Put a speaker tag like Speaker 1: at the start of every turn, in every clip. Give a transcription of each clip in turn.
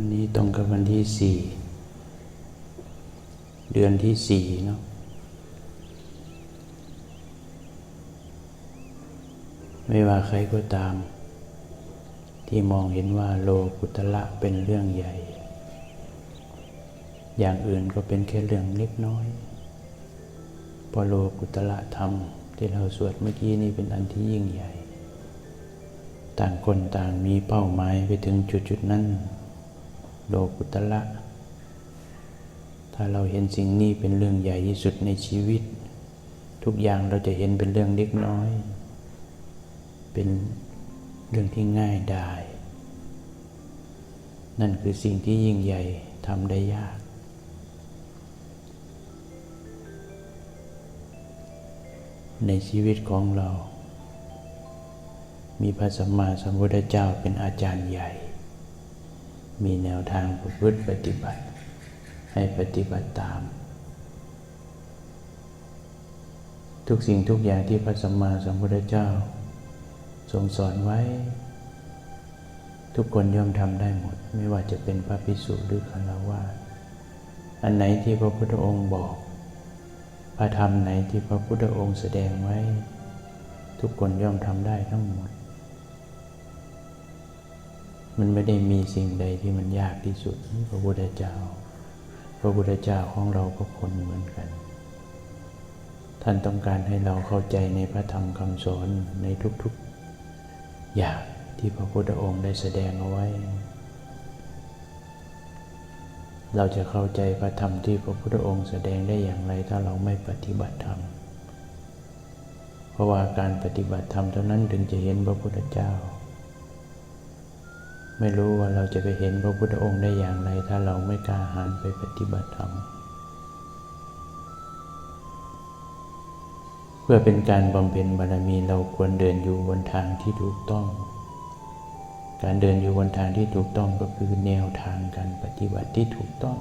Speaker 1: วันนี้ตรงกับวันที่สี่เดือนที่สี่เนาะไม่ว่าใครก็ตาม ที่มองเห็นว่าโลกุตละเป็นเรื่องใหญ่ อย่างอื่นก็เป็นแค่เรื่องเล็กน้อยเพอโลกุตละธรรม ที่เราสวดเมื่อกี้นี้เป็นอันที่ยิ่งใหญ่ ต่างคนต่างมีเป้าหมายไปถึงจุดจุดนั้น โลกุตละ ถ้าเราเห็นสิ่งนี้เป็นเรื่องใหญ่ที่สุดในชีวิต ทุกอย่างเราจะเห็นเป็นเรื่องเล็กน้อย เป็นเรื่องที่ง่ายได้นั่นคือสิ่งที่ยิ่งใหญ่ทำได้ยาก ในชีวิตของเรา มีพระสัมมาสัมพุทธเจ้าเป็นอาจารย์ใหญ่ มีแนวทางประพฤติปฏิบัติ ให้ปฏิบัติตาม ทุกสิ่งทุกอย่างที่พระสัมมาสัมพุทธเจ้า ทรงสอนไว้ ทุกคนย่อมทำได้หมด ไม่ว่าจะเป็นพระภิกษุหรือคารวะอันไหนที่พระพุทธองค์บอก พระธรรมไหนที่พระพุทธองค์แสดงไว้ ทุกคนย่อมทำได้ทั้งหมด มันไม่ได้มีสิ่งใดที่มันยากที่สุด พระพุทธเจ้า พระพุทธเจ้าของเราก็คนเหมือนกัน ท่านต้องการให้เราเข้าใจในพระธรรมคำสอนในทุกๆ อย่างที่พระพุทธองค์ได้แสดงเอาไว้ เราจะเข้าใจพระธรรมที่พระพุทธองค์แสดงได้อย่างไรถ้าเราไม่ปฏิบัติธรรม เพราะว่าการปฏิบัติธรรมเท่านั้นถึงจะเห็นพระพุทธเจ้า ไม่รู้ว่าเราจะไปเห็นพระพุทธองค์ได้อย่างไร ถ้าเราไม่กล้าหาญไปปฏิบัติธรรมเพื่อเป็นการบำเพ็ญบารมีเราควรเดินอยู่บนทางที่ถูกต้อง การเดินอยู่บนทางที่ถูกต้องก็คือแนวทางการปฏิบัติที่ถูกต้อง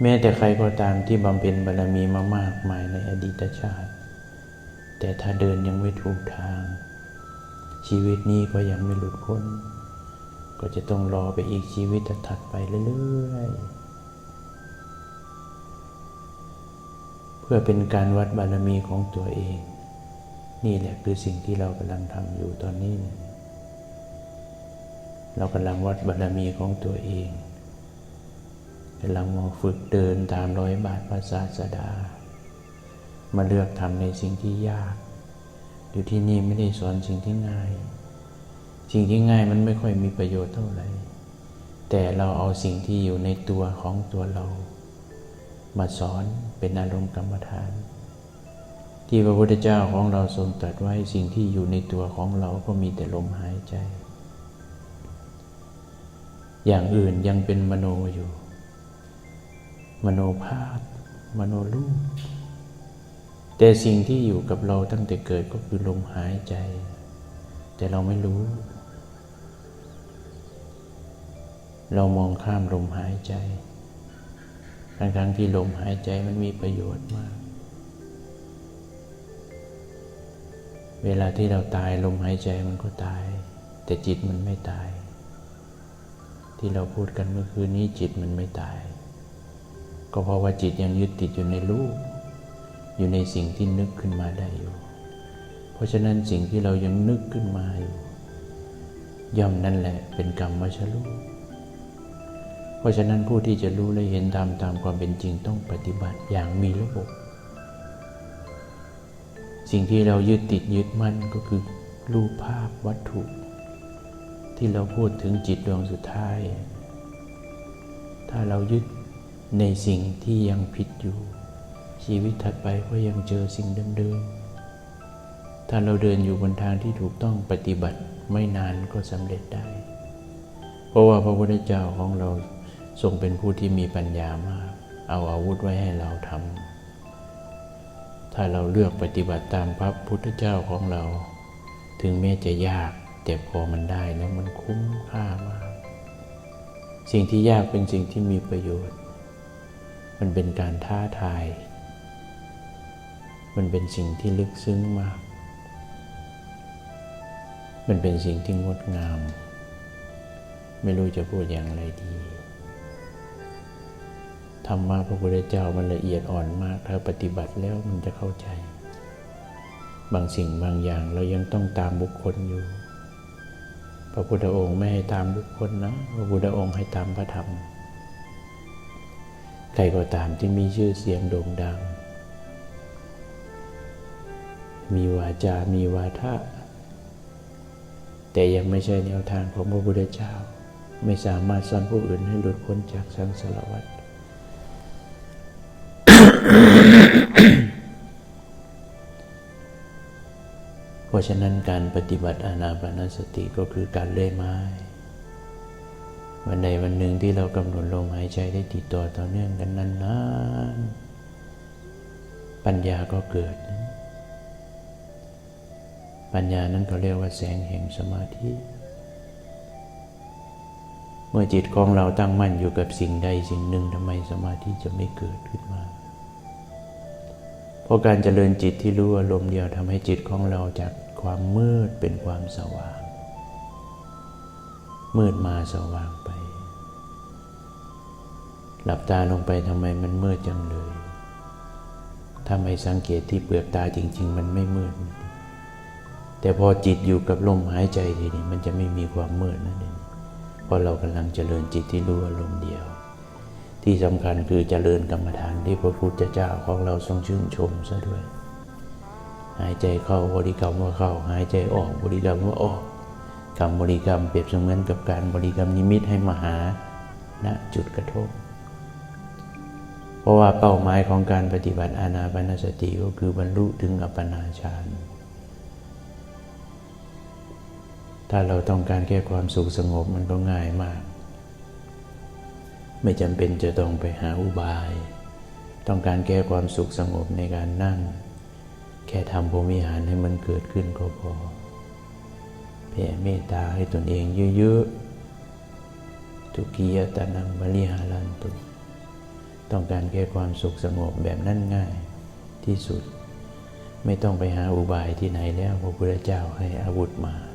Speaker 1: แม้แต่ใครก็ตามที่บำเพ็ญบารมีมามากมายในอดีตชาติ แต่ถ้าเดินยังไม่ถูกทาง ชีวิตนี้ก็ยังไม่หลุดพ้น ก็จะต้องรอไปอีกชีวิตถัดไปเรื่อยๆ เพื่อเป็นการวัดบารมีของตัวเอง นี่แหละคือสิ่งที่เรากำลังทำอยู่ตอนนี้เนี่ยเรากำลังวัดบารมีของตัวเองกำลังมาฝึกเดินตามร้อยบาทพระศาสดา มาเลือกทำในสิ่งที่ยาก อยู่ที่นี่ไม่ได้สอนสิ่งที่ง่าย สิ่งที่ง่ายมันไม่ค่อยมีประโยชน์เท่าไหร่ แต่เราเอาสิ่งที่อยู่ในตัวของตัวเรา มาสอนเป็นอารมณ์กรรมฐาน ที่พระพุทธเจ้าของเราทรงตรัสไว้สิ่งที่อยู่ในตัวของเราก็มีแต่ลมหายใจ อย่างอื่นยังเป็นมโนอยู่ มโนภาพ มโนรูป แต่สิ่งที่อยู่กับเราตั้งแต่เกิดก็คือลมหายใจ แต่เราไม่รู้ เรามองข้ามลมหายใจ ทั้งๆทที่ลมหายใจมันมีประโยชน์มาก เวลาที่เราตายลมหายใจมันก็ตาย แต่จิตมันไม่ตาย ที่เราพูดกันเมื่อคืนนี้จิตมันไม่ตาย ก็เพราะว่าจิตยังยึดติดอยู่ในรูป อยู่ในสิ่งที่นึกขึ้นมาได้อยู่ เพราะฉะนั้นสิ่งที่เรายังนึกขึ้นมาอยู่ ย่อมนั่นแหละเป็นกรรมมชรูเพราะฉะนั้นผู้ที่จะรู้และเห็นตามตามความเป็นจริงต้องปฏิบัติอย่างมีระบบ สิ่งที่เรายึดติดยึดมั่นก็คือรูปภาพวัตถุ ที่เราพูดถึงจิตดวงสุดท้าย ถ้าเรายึดในสิ่งที่ยังผิดอยู่ ชีวิตถัดไปก็ยังเจอสิ่งเดิมๆ ถ้าเราเดินอยู่บนทางที่ถูกต้องปฏิบัติไม่นานก็สำเร็จได้ เพราะว่าพระพุทธเจ้าของเราทรงเป็นผู้ที่มีปัญญามาก เอาอาวุธไว้ให้เราทำถ้าเราเลือกปฏิบัติตามพระพุทธเจ้าของเรา ถึงแม้จะยากแต่พอมันได้แล้วมันคุ้มค่ามาก สิ่งที่ยากเป็นสิ่งที่มีประโยชน์ มันเป็นการท้าทาย มันเป็นสิ่งที่ลึกซึ้งมาก มันเป็นสิ่งที่งดงาม ไม่รู้จะพูดอย่างไรดี ธรรมะพระพุทธเจ้ามันละเอียดอ่อนมาก ถ้าปฏิบัติแล้วมันจะเข้าใจ บางสิ่งบางอย่างเรายังต้องตามบุคคลอยู่ พระพุทธองค์ไม่ให้ตามบุคคลนะ พระพุทธองค์ให้ตามพระธรรม ใครก็ตามที่มีชื่อเสียงโด่งดัง มีวาจา มีวาทะ แต่ยังไม่ใช่แนวทางของพระพุทธเจ้า ไม่สามารถสอนผู้อื่นให้หลุดพ้นจากสังสารวัฏเพราะฉะนั้นการปฏิบัติอานาปานสติก็คือการเล่ยไม้ วันใดวันหนึ่งที่เรากำหนดลมหายใจได้ติดต่อต่อเนื่องกันนานๆ ปัญญาก็เกิด ปัญญานั้นเขาเรียกว่าแสงแห่งสมาธิ เมื่อจิตของเราตั้งมั่นอยู่กับสิ่งใดสิ่งหนึ่งทำไมสมาธิจะไม่เกิดขึ้นมา เพราะการเจริญจิตที่รู้อารมณ์เดียวทำให้จิตของเราจากความมืดเป็นความสว่าง มืดมาสว่างไป หลับตาลงไปทำไมมันมืดจังเลยถ้าไม่สังเกตที่เปลือกตาจริง ๆ มันไม่มืด แต่พอจิตอยู่กับลมหายใจทีนี้มันจะไม่มีความมืดนั่นเองเพราะเรากำลังเจริญจิตที่รู้อารมณ์เดียว ที่สำคัญคือเจริญกรรมฐานที่พระพุทธเจ้าของเราทรงชื่นชมซะด้วย หายใจเข้าบริกรรมว่าเข้า หายใจออกบริกรรมว่าออกคำบริกรรมเปรียบเสมือนกับการบริกรรมนิมิตให้มาหาณจุดกระทบ เพราะว่าเป้าหมายของการปฏิบัติอานาปานสติก็คือบรรลุถึงอัปปนาฌาน ถ้าเราต้องการแค่ความสุขสงบมันก็ง่ายมาก ไม่จำเป็นจะต้องไปหาอุบาย ต้องการแก้ความสุขสงบในการนั่ง แค่ทำพรมิหารให้มันเกิดขึ้นก็พอแผ่เมตตาให้ตนเองเยอะๆทุกียตานังบริหารันตุต้องการแก้ความสุขสงบแบบนั้นง่ายที่สุด ไม่ต้องไปหาอุบายที่ไหนแล้วพระพุทธเจ้าให้อาวุธมา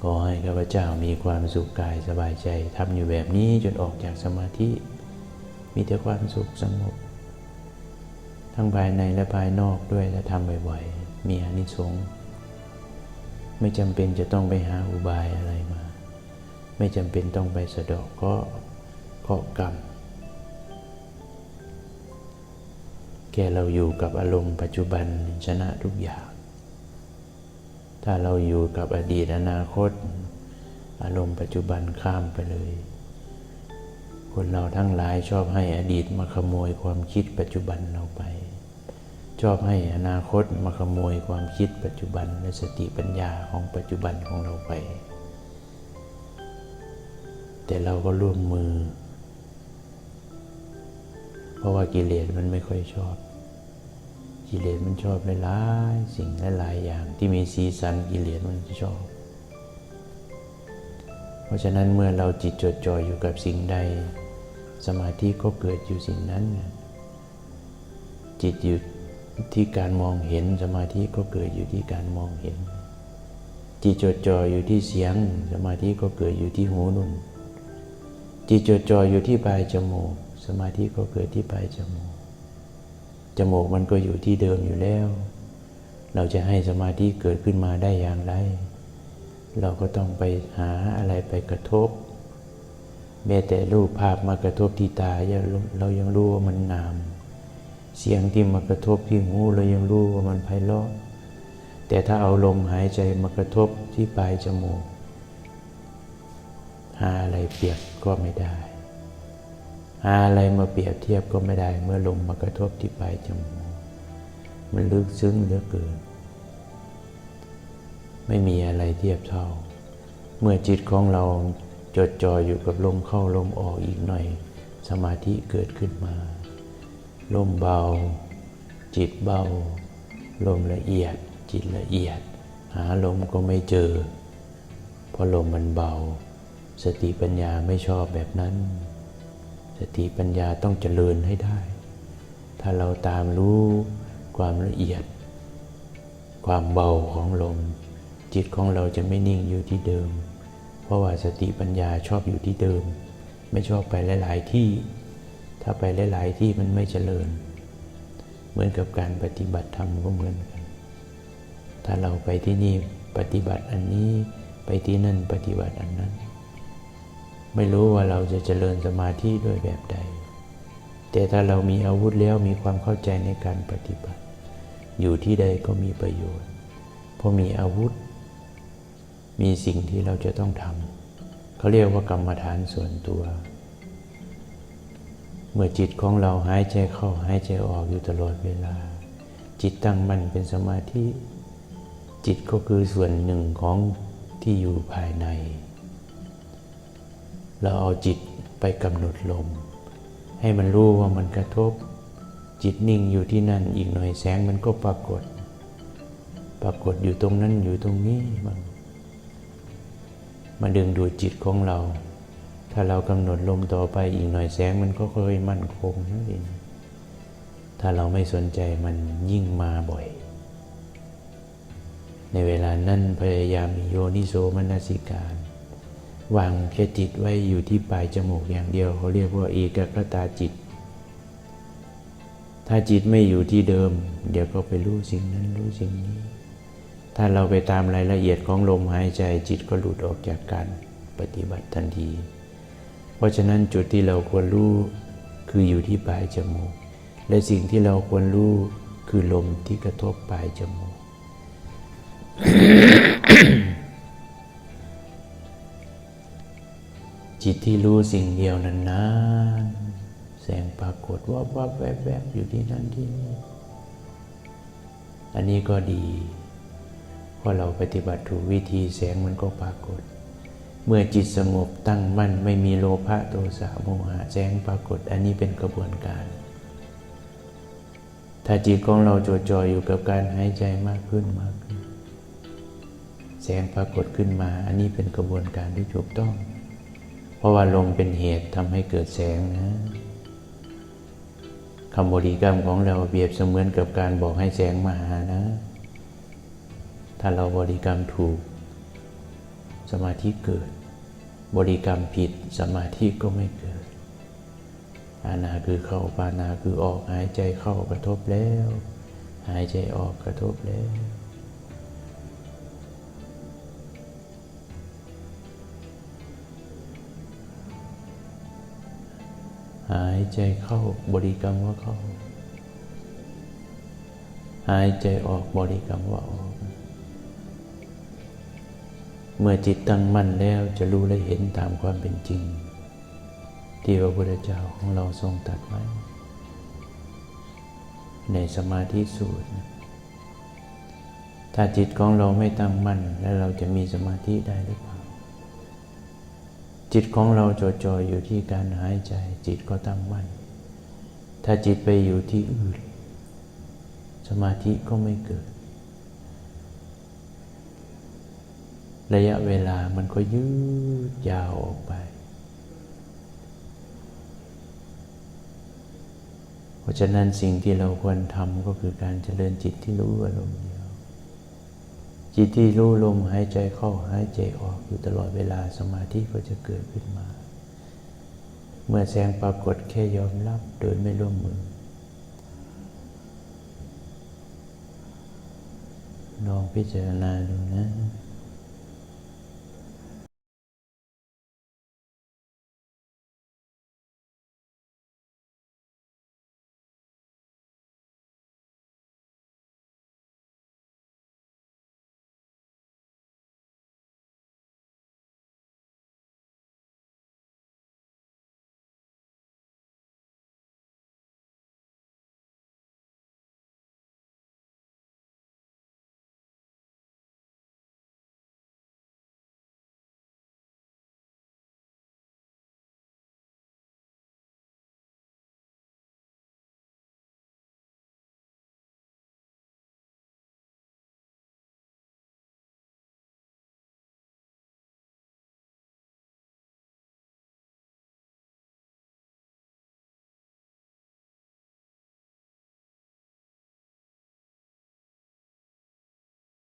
Speaker 1: ขอให้ข้าพเจ้ามีความสุขกายสบายใจทำอยู่แบบนี้จนออกจากสมาธิ มีแต่ความสุขสงบ ทั้งภายในและภายนอกด้วยและทำบ่อยๆ มีอานิสงส์ไม่จำเป็นจะต้องไปหาอุบายอะไรมา ไม่จำเป็นต้องไปสะดอกก็เคาะกรรม แค่เราอยู่กับอารมณ์ปัจจุบันชนะทุกอย่าง ถ้าเราอยู่กับอดีตอนาคต อารมณ์ปัจจุบันข้ามไปเลย คนเราทั้งหลายชอบให้อดีตมาขโมยความคิดปัจจุบันเราไป ชอบให้อนาคตมาขโมยความคิดปัจจุบันและสติปัญญาของปัจจุบันของเราไป แต่เราก็ร่วมมือ เพราะว่ากิเลสมันไม่ค่อยชอบ กิเลสมันชอบหลายๆสิ่งหลายๆอย่างที่มีสีสันกิเลสมันชอบ เพราะฉะนั้นเมื่อเราจิตจดจ่ออยู่กับสิ่งใด สมาธิก็เกิดอยู่สิ่งนั้น จิตอยู่ที่การมองเห็นสมาธิก็เกิดอยู่ที่การมองเห็น จิตจดจ่ออยู่ที่เสียง สมาธิก็เกิดอยู่ที่หูนุ่น จิตจดจ่ออยู่ที่ปลายจมูก สมาธิก็เกิดที่ปลายจมูก จมูกมันก็อยู่ที่เดิมอยู่แล้ว เราจะให้สมาธิเกิดขึ้นมาได้อย่างไร เราก็ต้องไปหาอะไรไปกระทบ แม้แต่รูปภาพมากระทบที่ตาเรายังรู้ว่ามันงาม เสียงที่มากระทบที่หูเรายังรู้ว่ามันไพเราะแต่ถ้าเอาลมหายใจมากระทบที่ปลายจมูก หาอะไรเปียบก็ไม่ได้ อะไรมาเปรียบเทียบก็ไม่ได้ เมื่อลมมากระทบที่ปลายจมูกมันลึกซึ้งเหลือเกิน ไม่มีอะไรเทียบเท่า เมื่อจิตของเราจดจ่ออยู่กับลมเข้าลมออกอีกหน่อย สมาธิเกิดขึ้นมา ลมเบา จิตเบา ลมละเอียด จิตละเอียด หาลมก็ไม่เจอ เพราะลมมันเบา สติปัญญาไม่ชอบแบบนั้น สติปัญญาต้องเจริญให้ได้ ถ้าเราตามรู้ความละเอียด ความเบาของลม จิตของเราจะไม่นิ่งอยู่ที่เดิม เพราะว่าสติปัญญาชอบอยู่ที่เดิม ไม่ชอบไปหลาย ๆ ที่ ถ้าไปหลาย ๆ ที่มันไม่เจริญ เหมือนกับการปฏิบัติธรรมก็เหมือนกัน ถ้าเราไปที่นี่ปฏิบัติอันนี้ไปที่นั่นปฏิบัติอันนั้น ไม่รู้ว่าเราจะเจริญสมาธิด้วยแบบใด แต่ถ้าเรามีอาวุธแล้วมีความเข้าใจในการปฏิบัติ อยู่ที่ใดก็มีประโยชน์ เพราะมีอาวุธ มีสิ่งที่เราจะต้องทำเขาเรียกว่ากรรมฐานส่วนตัว เมื่อจิตของเราหายใจเข้าหายใจออกอยู่ตลอดเวลา จิตตั้งมั่นเป็นสมาธิจิตก็คือส่วนหนึ่งของที่อยู่ภายใน เราเอาจิตไปกำหนดลม ให้มันรู้ว่ามันกระทบ จิตนิ่งอยู่ที่นั่นอีกหน่อยแสงมันก็ปรากฏ ปรากฏอยู่ตรงนั้นอยู่ตรงนี้มันมาดึงดูดจิตของเรา ถ้าเรากำหนดลมต่อไปอีกหน่อยแสงมันก็ค่อยมั่นคงนั่นเองถ้าเราไม่สนใจมันยิ่งมาบ่อย ในเวลานั้นพยายามโยนิโสมนสิการ วางแค่จิตไว้อยู่ที่ปลายจมูกอย่างเดียวเขาเรียกว่าเอกคตาจิต ถ้าจิตไม่อยู่ที่เดิม เดี๋ยวก็ไปรู้สิ่งนั้นรู้สิ่งนี้ ถ้าเราไปตามรายละเอียดของลมหายใจจิตก็หลุดออกจากการปฏิบัติทันที เพราะฉะนั้นจุดที่เราควรรู้คืออยู่ที่ปลายจมูก และสิ่งที่เราควรรู้คือลมที่กระทบปลายจมูก จิตที่รู้สิ่งเดียวนั้นนานๆ แสงปรากฏว่าว่าแวบๆบอยู่ที่นั่นที่นี่ อันนี้ก็ดีเพราะเราปฏิบัติถูกวิธีแสงมันก็ปรากฏ เมื่อจิตสงบตั้งมั่นไม่มีโลภะโทสะโมหะแสงปรากฏ อันนี้เป็นกระบวนการ ถ้าจิตของเราจดจ่ออยู่กับการหายใจมากขึ้นมากขึ้น แสงปรากฏขึ้นมา อันนี้เป็นกระบวนการที่ถูกต้อง เพราะว่าลมเป็นเหตุทำให้เกิดแสงนะคำบริกรรมของเราเปรียบเสมือนกับการบอกให้แสงมาหานะ ถ้าเราบริกรรมถูก สมาธิเกิด บริกรรมผิดสมาธิก็ไม่เกิด อานาคือเข้าปานาคือออกหายใจเข้ากระทบแล้ว หายใจออกกระทบแล้ว หายใจเข้าบริกรรมว่าเข้า หายใจออกบริกรรมว่าออก เมื่อจิตตั้งมั่นแล้วจะรู้และเห็นตามความเป็นจริง ที่พระพุทธเจ้าของเราทรงตัดไว้ ในสมาธิสูตร ถ้าจิตของเราไม่ตั้งมั่นแล้วเราจะมีสมาธิได้หรือเปล่า จิตของเราจดจ่ออยู่ที่การหายใจ จิตก็ตั้งมั่น ถ้าจิตไปอยู่ที่อื่น สมาธิก็ไม่เกิด ระยะเวลามันก็ยืดยาวออกไป เพราะฉะนั้นสิ่งที่เราควรทำก็คือการเจริญจิตที่รู้อารมณ์ จิตที่รู้ลมหายใจเข้าหายใจออกอยู่ตลอดเวลาสมาธิก็จะเกิดขึ้นมา เมื่อแสงปรากฏแค่ยอมรับโดยไม่ร่วมมือลองพิจารณาดูนะ